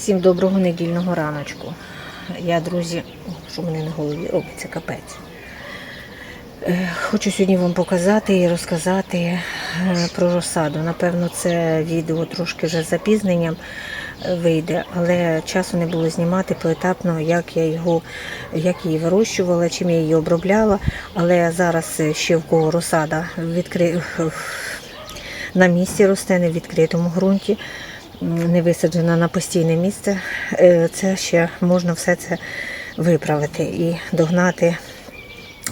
Всім доброго недільного раночку. Я, друзі, що в мене на голові робиться капець. Е, Хочу сьогодні вам показати і розказати е, про розсаду. Напевно, це відео трошки вже з запізненням е, вийде, але часу не було знімати поетапно, як я його, як її вирощувала, чим я її обробляла. Але зараз ще в кого розсада відкри... на місці росте, не в відкритому ґрунті, не висаджена на постійне місце. Е, Це ще можна все це виправити і догнати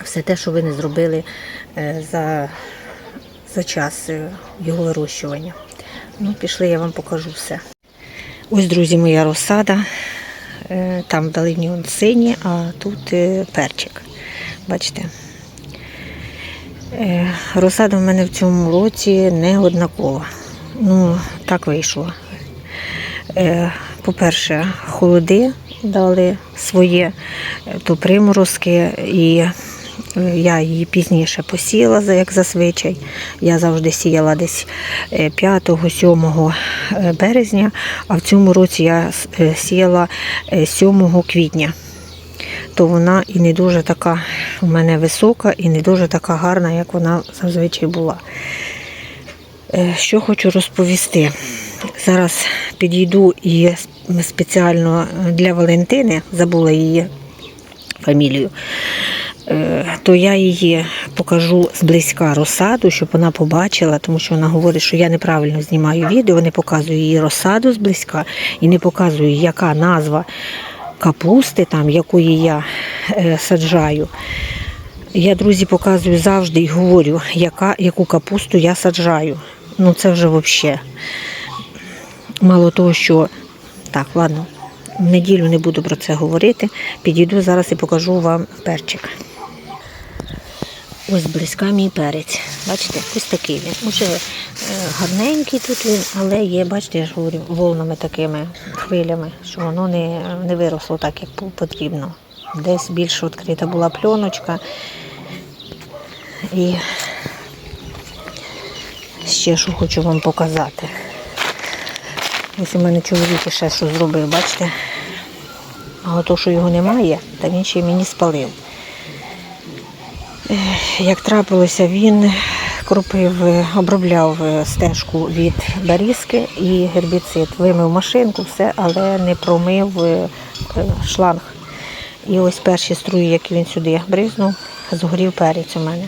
все те, що ви не зробили е, за, за час е, його вирощування. Ну, пішли, я вам покажу все. Ось, друзі, моя розсада. Там вдалині он сині, а тут перчик. Бачите? Розсада в мене в цьому році не однакова. Ну, так вийшло. Е, По-перше, холоди дали своє, е, то приморозки, і е, я її пізніше посіяла, як зазвичай. Я завжди сіяла десь 5-7 березня, а в цьому році я сіяла е, 7 квітня. То вона і не дуже така у мене висока, і не дуже така гарна, як вона зазвичай була. Що хочу розповісти. Зараз підійду і спеціально для Валентини, забула її фамілію, е, то я її покажу зблизька розсаду, щоб вона побачила, тому що вона говорить, що я неправильно знімаю відео, не показую її розсаду зблизька і не показую, яка назва капусти, там, якої я е, саджаю. Я, друзі, показую завжди і говорю, яка, яку капусту я саджаю. Ну це вже взагалі. Мало того, що так, ладно, в неділю не буду про це говорити. Підійду зараз і покажу вам перчик. Ось близька мій перець. Бачите, ось такий він. Уже е, гарненький тут він, але є, бачите, я ж говорю, волнами такими хвилями, що воно не, не виросло так, як потрібно. Десь більш відкрита була пленочка. І ще що хочу вам показати. Ось у мене чоловік ще що зробив, бачите? А то, що його немає, та він ще й мені спалив. Як трапилося, він кропив, обробляв е, стежку від барізки і гербіцид. Вимив машинку, все, але не промив е, е, шланг. І ось перші струї, які він сюди бризнув, згорів перець у мене.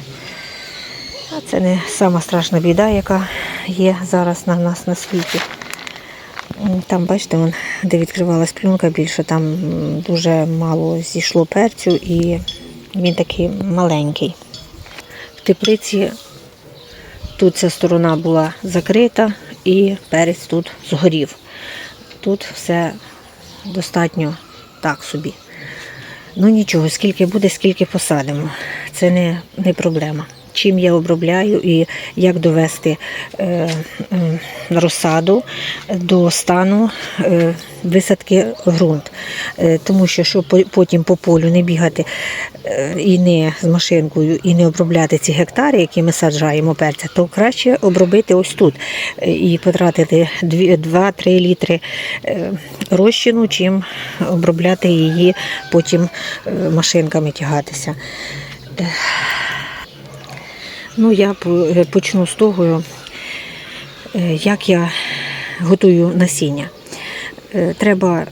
А це не сама страшна біда, яка є зараз на нас на світі. Там, бачите, вон, де відкривалась плюнка більше, там дуже мало зійшло перцю і він такий маленький. В теплиці тут ця сторона була закрита і перець тут згорів. Тут все достатньо так собі. Ну нічого, скільки буде, скільки посадимо. Це не, не проблема. Чим я обробляю і як довести е, розсаду до стану е, висадки ґрунт. Е, тому що щоб потім по полю не бігати і не з машинкою, і не обробляти ці гектари, які ми саджаємо перця, то краще обробити ось тут і потратити 2-3 літри розчину, чим обробляти її потім машинками тягатися. Ну, я е, почну з того, е, як я готую насіння. Е, Треба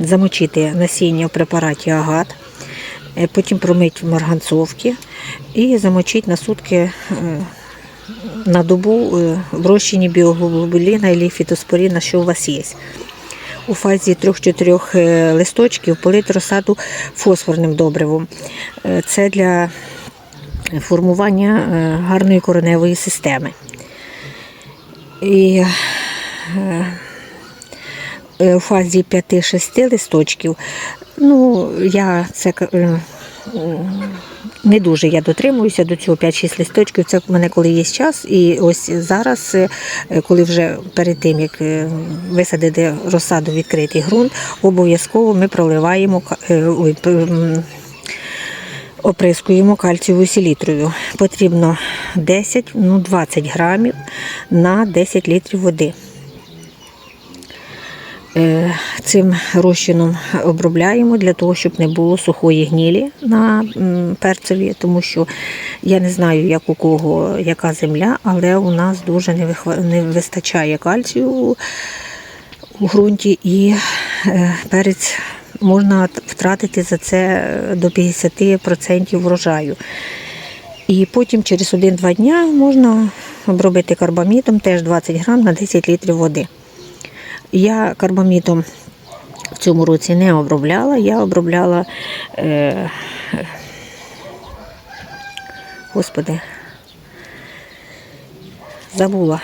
замочити насіння в препараті агат, потім промити в марганцовці і замочити на сутки на добу в розчині біоглобуліна або фітоспоріна, що у вас є. У фазі 3-4 е, листочків полити розсаду фосфорним добривом. Це для формування е, гарної кореневої системи. І е, е, у фазі 5-6 листочків, ну, я це не дуже я дотримуюся до цього 5-6 листочків. Це в мене коли є час. І ось зараз, коли вже перед тим, як висадити розсаду відкритий ґрунт, обов'язково ми проливаємо оприскуємо кальцієвою селітрою. Потрібно 10, ну 20 грамів на 10 літрів води. Е, Цим розчином обробляємо для того, щоб не було сухої гнілі на перцеві, тому що я не знаю, як у кого яка земля, але у нас дуже не, вихва- не вистачає кальцію у- у ґрунті і е, перець можна втратити за це до 50% врожаю. І потім через 1-2 дня можна обробити карбамідом теж 20 грам на 10 літрів води. Я карбамідом в цьому році не обробляла, я обробляла, е, господи, забула.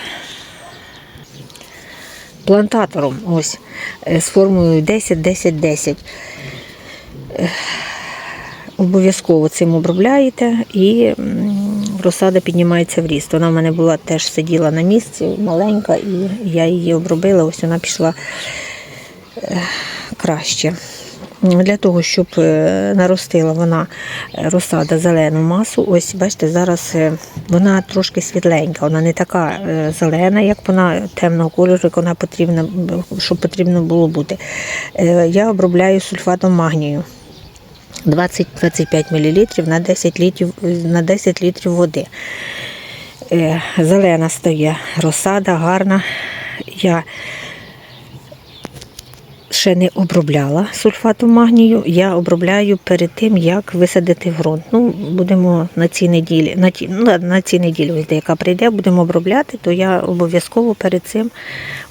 Плантатором ось е, з формулою 10-10-10. Е, Обов'язково цим обробляєте і розсада піднімається в ріст. Вона в мене була теж сиділа на місці, маленька, і я її обробила, ось вона пішла е, краще. Для того, щоб е, наростила вона е, розсада зелену масу, ось бачите, зараз е, вона трошки світленька, вона не така зелена, як вона темного кольору, як вона потрібна, щоб потрібно було бути. Я обробляю сульфатом магнію. 20-25 мл на 10 літрів, на 10 літрів води. Зелена стає розсада, гарна. Я ще не обробляла сульфатом магнію. Я обробляю перед тим, як висадити ґрунт. Ну, будемо на цій неділі, на, ті, ну, на цій неділі, ось яка прийде, будемо обробляти, то я обов'язково перед цим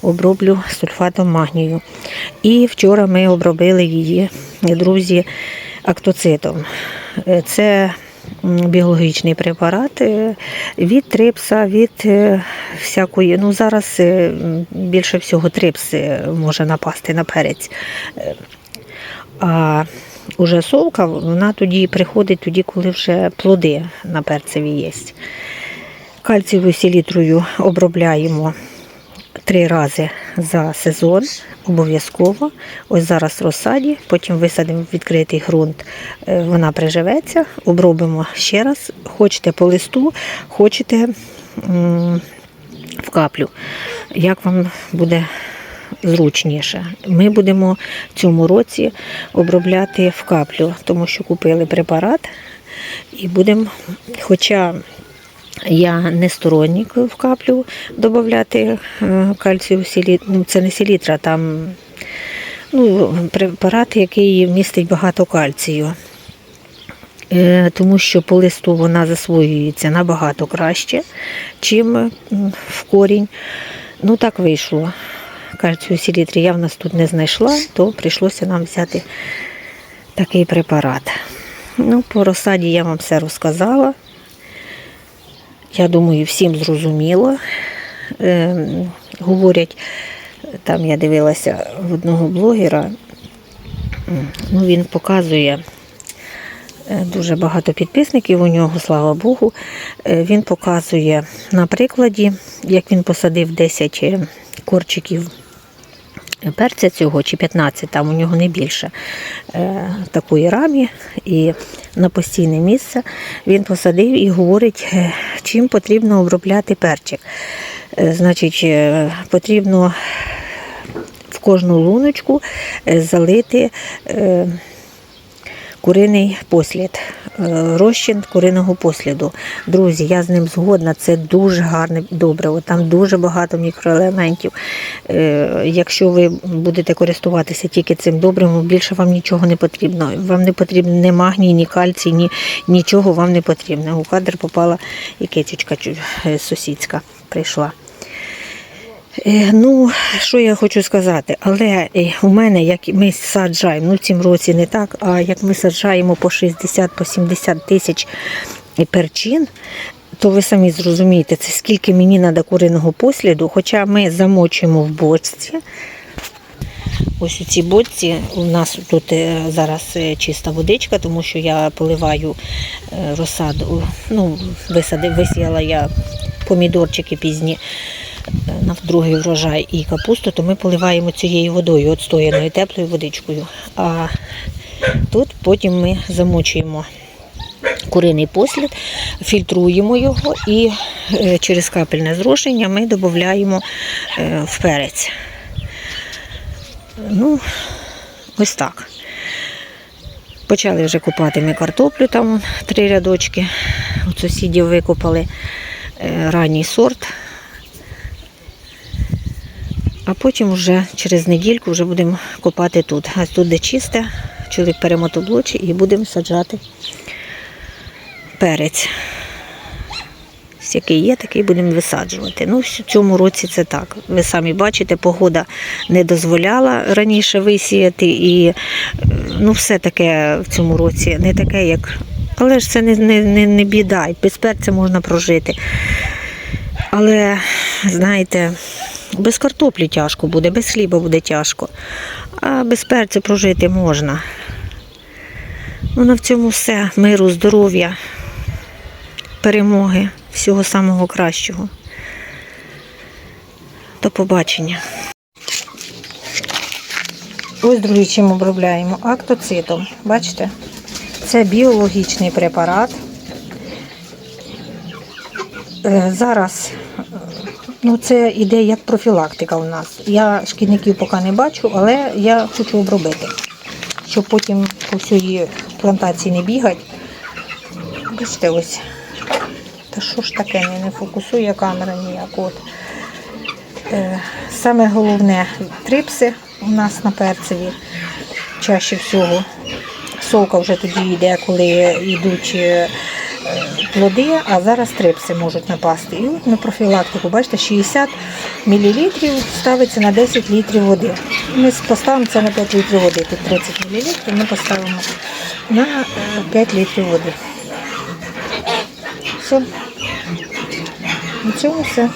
оброблю сульфатом магнію. І вчора ми обробили її, друзі, актоцитом. Е, Це біологічний препарат від трипса, від е, всякої. Ну зараз е, більше всього трипс е, може напасти на перець. А уже совка, вона тоді приходить тоді, коли вже плоди на перцеві є. Кальцієвою селітрою обробляємо три рази за сезон, обов'язково. Ось зараз розсаді, потім висадимо відкритий ґрунт, е, вона приживеться, обробимо ще раз. Хочете по листу, хочете в каплю. Як вам буде зручніше? Ми будемо в цьому році обробляти в каплю, тому що купили препарат і будемо, хоча я не сторонник в каплю додати кальцію селітру. Ну, це не селітра, там ну, препарат, який містить багато кальцію. Е, Тому що по листу вона засвоюється набагато краще, чим в корінь. Ну так вийшло. Кальцію селітрі я в нас тут не знайшла, то прийшлося нам взяти такий препарат. Ну, по розсаді я вам все розказала. Я думаю, всім зрозуміло. Е, говорять, там я дивилася в одного блогера, ну, він показує е, дуже багато підписників у нього, слава Богу. Е, Він показує на прикладі, як він посадив 10 е, корчиків перця цього чи 15, там у нього не більше такої рамі і на постійне місце він посадив і говорить, чим потрібно обробляти перчик. Е, Значить, е, потрібно в кожну луночку е, залити куриний послід, розчин куриного посліду. Друзі, я з ним згодна, це дуже гарне добриво, там дуже багато мікроелементів. Е, Якщо ви будете користуватися тільки цим добривом, більше вам нічого не потрібно. Вам не потрібно ні магній, ні кальцій, ні, нічого вам не потрібно. У кадр попала і китючка е, сусідська прийшла. Е, Ну, що я хочу сказати, але е, у мене, як ми саджаємо, ну в цім році не так, а як ми саджаємо по 60 по 70 тисяч перчин, то ви самі зрозумієте, це скільки мені треба куриного посліду, хоча ми замочуємо в бочці. Ось у цій бочці у нас тут е, зараз е, чиста водичка, тому що я поливаю е, розсаду. Ну, висіяла я помідорчики пізні е, на другий врожай і капусту, то ми поливаємо цією водою, отстояною теплою водичкою. А тут потім ми замочуємо куриний послід, фільтруємо його і е, через капельне зрошення ми додаємо е, в перець. Ну, ось так. Почали вже купати ми картоплю, там три рядочки. У сусідів викопали е, ранній сорт. А потім вже через недільку вже будемо копати тут. А тут де чисте, чоловік бере мотоблочі і будемо саджати перець. Який є, такий будемо висаджувати. Ну, в цьому році це так. Ви самі бачите, погода не дозволяла раніше висіяти, і ну, все таке в цьому році не таке, як. Але ж це не, не, не, не біда, без перця можна прожити. Але, знаєте, без картоплі тяжко буде, без хліба буде тяжко. А без перцю прожити можна. На в цьому все. Миру, здоров'я, перемоги, всього самого кращого. До побачення. Ось другий чим обробляємо актоцитом. Бачите? Це біологічний препарат. Е, Зараз ну, це іде як профілактика у нас. Я шкідників поки не бачу, але я хочу обробити, щоб потім по всій плантації не бігати. Бачите, ось. Та що ж таке, не, не фокусує камера ніяк. От. Е, Саме головне трипси у нас на перцеві. Чаще всього сока вже тоді йде, коли йдуть е, плоди, а зараз трипси можуть напасти. І от на профілактику, бачите, 60 мл ставиться на 10 літрів води. Ми поставимо це на 5 літрів води. Тут 30 мл, ми поставимо на е, 5 літрів води. Все. На цьому все.